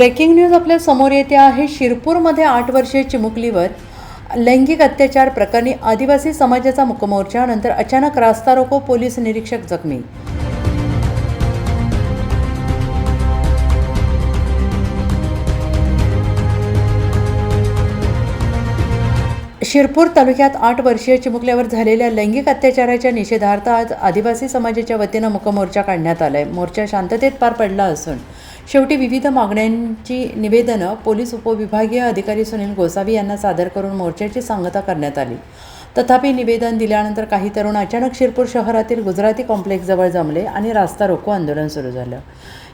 Breaking news आपल्यासमोर येते आहे. शिरपूरमध्ये आठ वर्षीय चिमुकलीवर लैंगिक अत्याचार प्रकरणी आदिवासी समाजाचा मुकमोर्चा नंतर अचानक रास्ता रोको पोलीस निरीक्षक जखमी. शिरपूर तालुक्यात आठ वर्षीय चिमुकल्यावर झालेल्या लैंगिक अत्याचाराच्या निषेधार्थ आज आदिवासी समाजाच्या वतीनं मुकमोर्चा काढण्यात आलाय. मोर्चा शांततेत पार पडला असून शेवटी विविध मागण्यांची निवेदनं पोलीस उपविभागीय अधिकारी सुनील गोसावी यांना सादर करून मोर्चाची सांगता करण्यात आली. तथापि निवेदन दिल्यानंतर काही तरुण अचानक शिरपूर शहरातील गुजराती कॉम्प्लेक्सजवळ जमले आणि रास्ता रोको आंदोलन सुरू झालं.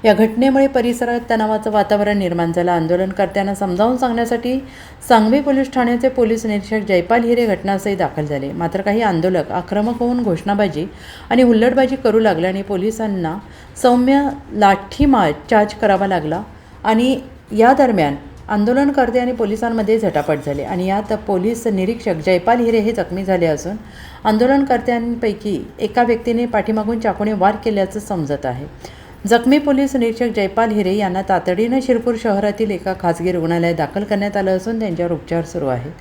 या घटनेमुळे परिसरात तणावाचं वातावरण निर्माण झालं. आंदोलनकर्त्यांना समजावून सांगण्यासाठी सांगवी पोलीस ठाण्याचे पोलीस निरीक्षक जयपाल हिरे घटनास्थळी दाखल झाले. मात्र काही आंदोलक आक्रमक होऊन घोषणाबाजी आणि हुल्लडबाजी करू लागले आणि पोलिसांना सौम्य लाठीमार चार्ज करावा लागला आणि या दरम्यान आंदोलनकर्ते आणि पोलिसांमध्ये झटापट झाली. आणि यात पोलीस निरीक्षक जयपाल हिरे हे जखमी झाले असून आंदोलनकर्त्यांपैकी एका व्यक्तीने पाठीमागून चाकूने वार केल्याचं समजत आहे. जखमी पोलीस निरीक्षक जयपाल हिरे यांना तातडीनं शिरपूर शहरातील एका खासगी रुग्णालयात दाखल करण्यात आलं असून त्यांच्यावर उपचार सुरू आहेत.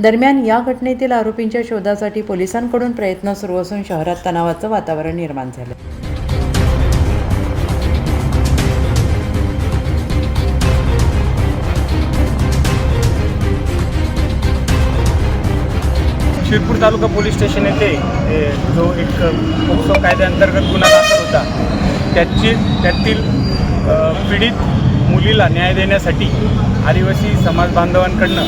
दरम्यान या घटनेतील आरोपींच्या शोधासाठी पोलिसांकडून प्रयत्न सुरू असून शहरात तणावाचं वातावरण निर्माण झालं. शिरपूर तालुका पोलीस स्टेशन येथे जो एक पोक्सो कायद्याअंतर्गत गुन्हा दाखल होता त्याची त्यातील पीडित मुलीला न्याय देण्यासाठी आदिवासी समाज बांधवांकडनं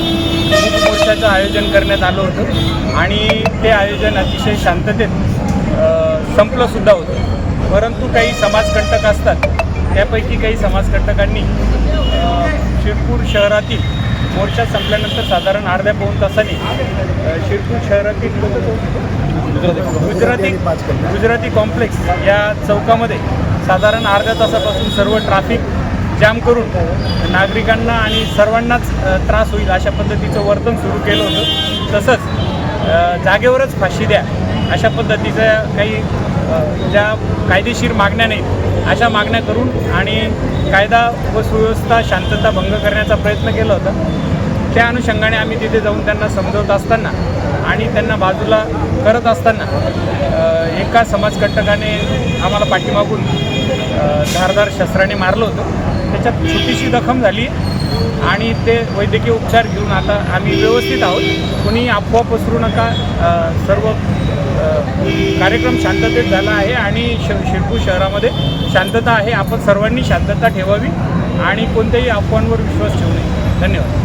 मोर्चाचं आयोजन करण्यात आलं होतं. आणि ते आयोजन अतिशय शांततेत संपलंसुद्धा होतं. परंतु काही समाजकंटक असतात त्यापैकी काही समाजकंटकांनी शिरपूर शहरातील मोर्चा संपल्यानंतर साधारण अर्ध्या पाऊण तासांनी शिरपूर शहरातील गुजराती गुजराती कॉम्प्लेक्स या चौकामध्ये साधारण अर्ध्या तासापासून सर्व ट्रॅफिक जाम करून नागरिकांना आणि सर्वांनाच त्रास होईल अशा पद्धतीचं वर्तन सुरू केलं होतं. तसंच जागेवरच फाशी द्या अशा पद्धतीच्या काही ज्या कायदेशीर मागण्या नाहीत अशा मागण्या करून आणि कायदा व सुव्यवस्था शांतता भंग करण्याचा प्रयत्न केला होता. त्या अनुषंगाने आम्ही तिथे जाऊन त्यांना समजवत असताना आणि त्यांना बाजूला करत असताना एका समाजकंटकाने आम्हाला पाठीमागून धारदार शस्त्राने मारलं होतं. त्याच्यात छोटीशी जखम झाली. आणि ते वैद्यकीय उपचार घेऊन आता आम्ही व्यवस्थित आहोत. कोणी अफवा पसरू नका. सर्व कार्यक्रम शांततेत झाला आहे आणि श शिरपूर शहरामध्ये शांतता आहे. आपण सर्वांनी शांतता ठेवावी आणि कोणत्याही अफवांवर विश्वास ठेवू नये. धन्यवाद.